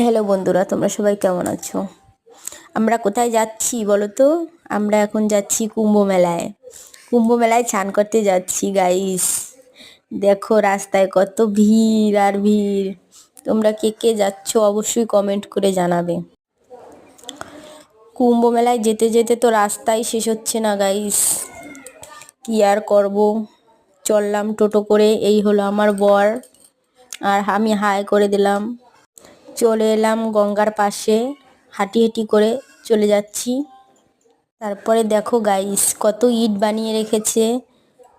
Hello বন্ধুরা, তোমরা সবাই কেমন আছো? আমরা কোথায় যাচ্ছি বলো তো? আমরা এখন যাচ্ছি কুম্ভ মেলায়। কুম্ভ মেলায় স্নান করতে যাচ্ছি গাইস দেখো রাস্তায় কত ভিড় আর ভিড়। তোমরা কে কে যাচ্ছ অবশ্যই কমেন্ট করে জানাবে। কুম্ভ মেলায় যেতে যেতে তো রাস্তাই শেষ হচ্ছে না গাইস কি আর করব? চললাম টোটো করে, এই হলো আমার বর। আর আমি হাই করে দিলাম। চলে এলাম গঙ্গার পাশে। হাঁটি হাঁটি করে চলে যাচ্ছি। তারপরে দেখো গাইস কত ইট বানিয়ে রেখেছে।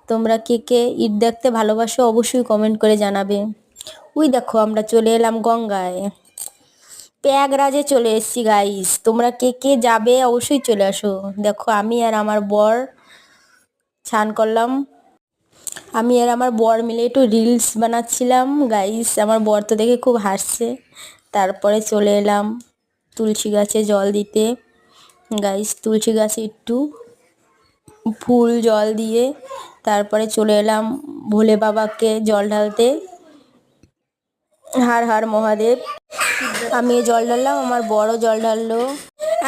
তোমরা কে কে ইট দেখতে ভালোবাসো অবশ্যই কমেন্ট করে জানাবে। ওই দেখো আমরা চলে এলাম গঙ্গায়। প্রয়াগরাজে চলে এসেছি গাইস তোমরা কে কে যাবে অবশ্যই চলে আসো। দেখো আমি আর আমার বর স্নান করলাম। আমি আর আমার বর মিলে একটু রিলস বানাচ্ছিলাম গাইস আমার বর তো দেখে খুব হাসছে। তারপরে চলে এলাম তুলসী গাছে জল দিতে। গাইস তুলসী গাছে একটু ফুল জল দিয়ে তারপরে চলে এলাম ভোলে বাবাকে জল ঢালতে। হার হার মহাদেব। আমি জল ঢাললাম, আমার বড় জল ঢাললো।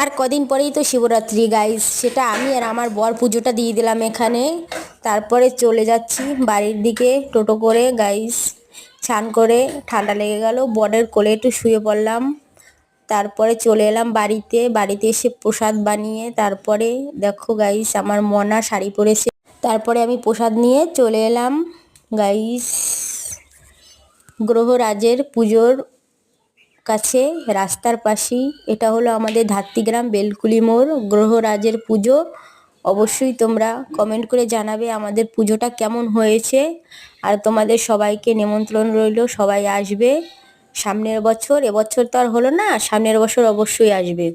আর কদিন পরেই তো শিবরাত্রি গাইস সেটা আমি আর আমার বর পুজোটা দিয়ে দিলাম এখানে। তারপরে চলে যাচ্ছি বাড়ির দিকে টোটো করে গাইস স্নান করে ঠান্ডা লেগে গেল। বরের কোলে একটু শুয়ে পড়লাম। তারপরে চলে এলাম বাড়িতে। বাড়িতে এসে প্রসাদ বানিয়ে তারপরে দেখো গাইস আমার মনা শাড়ি পরেছে। তারপরে আমি প্রসাদ নিয়ে চলে এলাম গাইস গ্রহরাজের পুজোর কাছে রাস্তার পাশেই। এটা হলো আমাদের ধাত্রীগ্রাম বেলকুলি মোড়, গ্রহরাজের পুজো। অবশ্যই তোমরা কমেন্ট করে জানাবে আমাদের পুজোটা কেমন হয়েছে। আর তোমাদের সবাইকে নিমন্ত্রণ রইল, সবাই আসবে। সামনের বছর, এবছর তো আর হলো না, সামনের বছর অবশ্যই আসবে।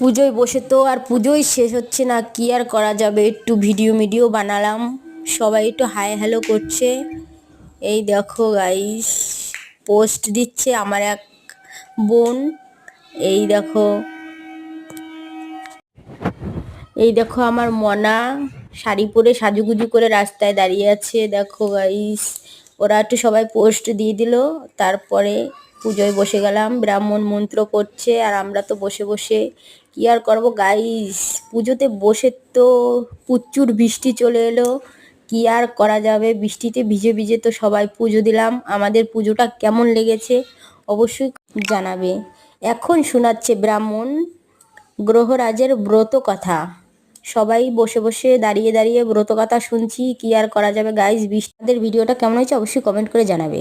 পুজোয় বসে তো আর পুজোই শেষ হচ্ছে না, কি আর করা যাবে? একটু ভিডিও মিডিও বানালাম, সবাই একটু হাই হ্যালো করছে। এই দেখো গাইস পোস্ট দিচ্ছে আমার এক বোন, এই দেখো। এই দেখো আমার মনা শাড়ি পরে সাজুগুজু করে রাস্তায় দাঁড়িয়ে আছে। দেখো গাইস ওরা একটু সবাই পোস্ট দিয়ে দিল। তারপরে পুজোয় বসে গেলাম, ব্রাহ্মণ মন্ত্র করছে আর আমরা তো বসে বসে কি আর করব গাইস পুজোতে বসে তো প্রচুর বৃষ্টি চলে এলো। কি আর করা যাবে? বৃষ্টিতে ভিজে ভিজে তো সবাই পুজো দিলাম। আমাদের পুজোটা কেমন লেগেছে অবশ্যই জানাবে। এখন শোনাচ্ছে ব্রাহ্মণ গ্রহরাজের ব্রত কথা সবাই বসে বসে দাঁড়িয়ে দাঁড়িয়ে ব্রত কথা শুনছি, কি আর করা যাবে? গাইজ বৃষ্টিদের ভিডিওটা কেমন হয়েছে অবশ্যই কমেন্ট করে জানাবে।